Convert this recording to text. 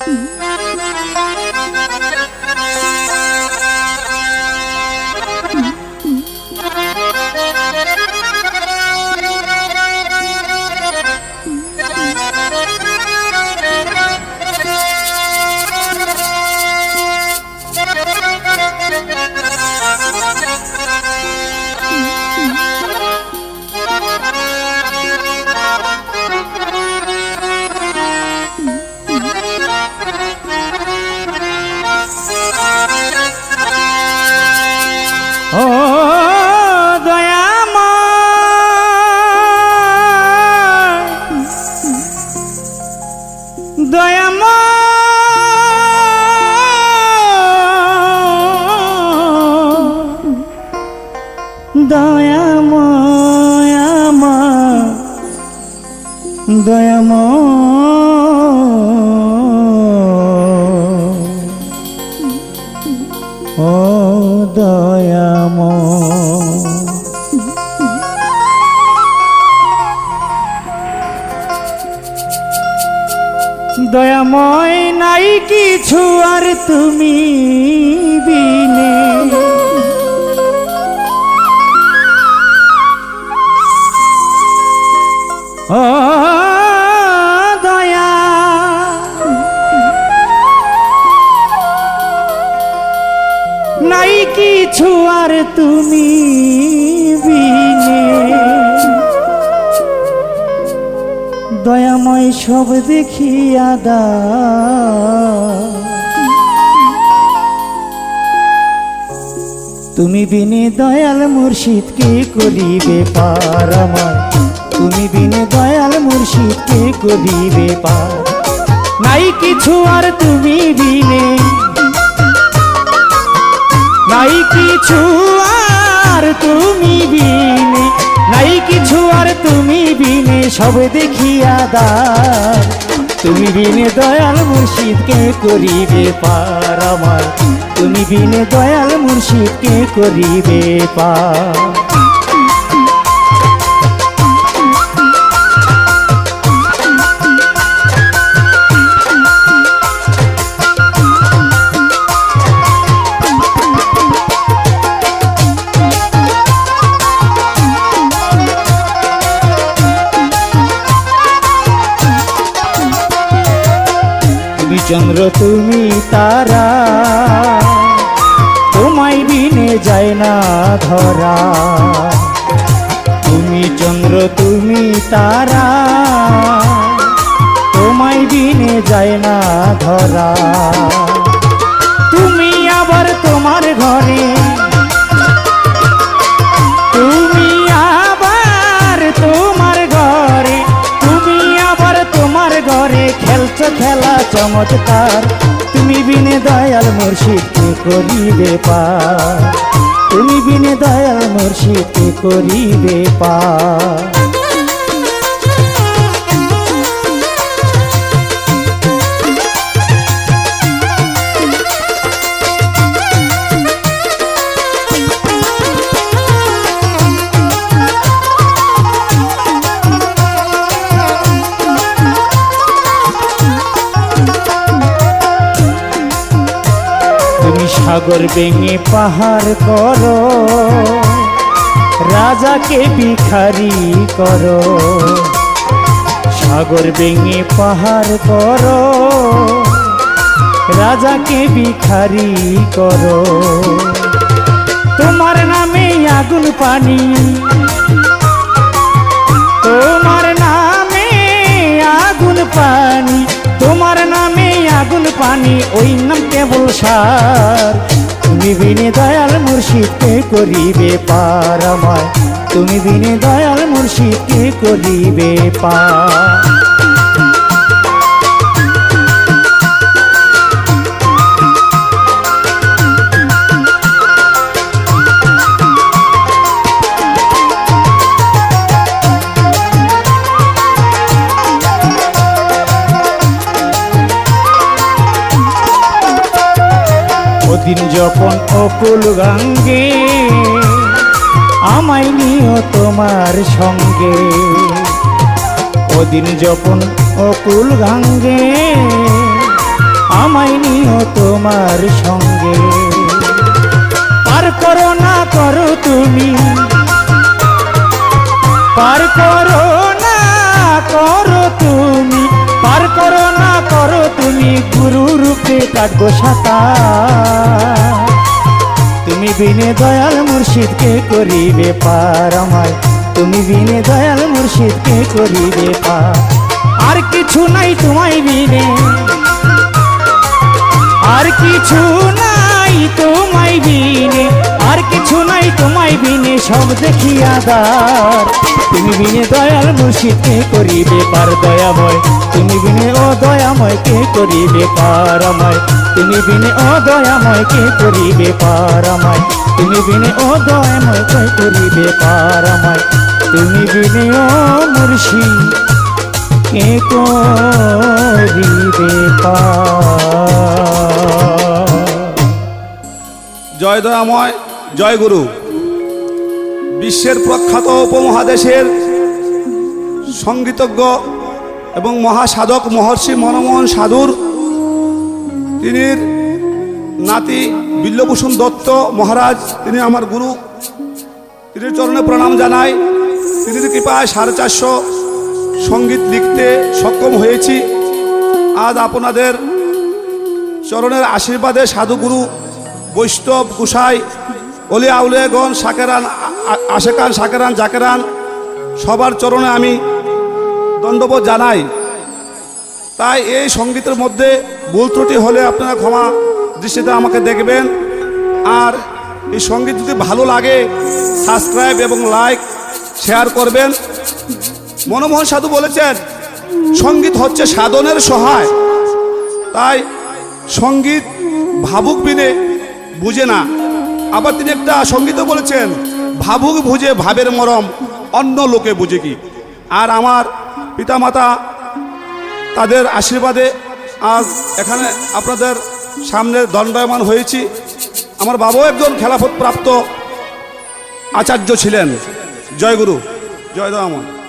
ও দয়াম ও দয়াম দয়াময় নাই কিছু আর তুমি বিনে। তুমি বিনে। দয়াময় সব দেখিয়া দা তুমি বিনে দয়াল মুর্শিদ, কে করিবে পার আমার? তুমি বিনে দয়াল মুর্শিদ, কে করিবে পার? নাই কিছু আর তুমি বিনে। নাই কিছু আর তুমি বিনে, নাই কিছু আর তুমি বিনে, সব দেখিয়া দার তুমি বিনে দয়াল মুর্শিদকে করিবে পার আমার? তুমি বিনে দয়াল মুর্শিদকে করিবে পার? চন্দ্র, তুমি তারা। তোমায় বিনে যায় না ধরা। তুমি চন্দ্র, তুমি তারা। তোমায় বিনে যায় না ধরা। খেলা চমৎকার। তুমি বিনে দয়াল মুর্শিদ কে করি বেপার তুমি বিনে দয়াল মুর্শিদ কে করি পার? সাগর ভেঙে পাহাড় করো। রাজাকে ভিখারি করো। সাগর ভেঙে পাহাড় করো। রাজাকে ভিখারি করো। তোমার নামে আগুন পানি। তোমার পানি ওই নাম কেবল সার। তুমি বিনে দয়াল মুর্শিদকে করিবে পার আমায়। তুমি বিনে দয়াল মুর্শিদকে করিবে পার। ওদিন যখন অকুল গাঙ্গে, আমায় নিও তোমার সঙ্গে। ওদিন যখন অকুল গাঙ্গে তোমার সঙ্গে। পার করো না করো তুমি, পার করো কাটবো সাঁতার তুমি বিনে দয়াল মুর্শিদকে করিবে পার আমায়? তুমি বিনে দয়াল মুর্শিদকে করিবে পার? আর কিছু নাই তোমায় বিনে। আর কিছু নাই তোমায় বিনে। কিছু নাই তোমায় বিনে, সব দেখিয়া দার তুমি বিনে দয়াল মুর্শিদকে করিবে পার দয়াময়? তুমি বিনে ও দয়াময় কে করিবে পারাময় তুমি বিনে ও দয়াময় কে করিবে পারাময় তুমি বিনে ও দয়াময় কে করিবে পারাময় তুমি বিনে ও মুর্শিদ, কে করিবে পার? জয় দয়াময়। জয় গুরু। বিশ্বের প্রখ্যাত উপমহাদেশের সঙ্গীতজ্ঞ এবং মহাসাধক মহর্ষি মনমোহন সাধুর, তিনি নাতি বিল্লভূষণ দত্ত মহারাজ, তিনি আমার গুরু। তিনি চরণে প্রণাম জানাই। তিনি কৃপায় সাড়ে চারশো সংগীত লিখতে সক্ষম হয়েছি। আজ আপনাদের চরণের আশীর্বাদে সাধুগুরু বৈষ্ণব গুসাই অলি আউলেগণ সাকেরান আশেকান সাকেরান জাকেরান, সবার চরণে আমি দণ্ডবোধ জানাই। তাই এই সঙ্গীতের মধ্যে ভুল ত্রুটি হলে আপনারা ক্ষমা দৃষ্টিতে আমাকে দেখবেন। আর এই সংগীত যদি ভালো লাগে, সাবস্ক্রাইব এবং লাইক, শেয়ার করবেন। মনমোহন সাধু বলেছেন, সংগীত হচ্ছে সাধনের সহায়। তাই সংগীত ভাবুক বিনে বুঝে না। আবার তিনি একটা সঙ্গীতও বলেছেন, ভাবুক বুঝে ভাবের মরম, অন্য লোকে বুঝে কি? আর আমার পিতামাতা তাদের আশীর্বাদে আজ এখানে আপনাদের সামনে দণ্ডায়মান হয়েছি। আমার বাবাও একজন খেলাফত প্রাপ্ত আচার্য ছিলেন। জয় গুরু জয় দয়াময়।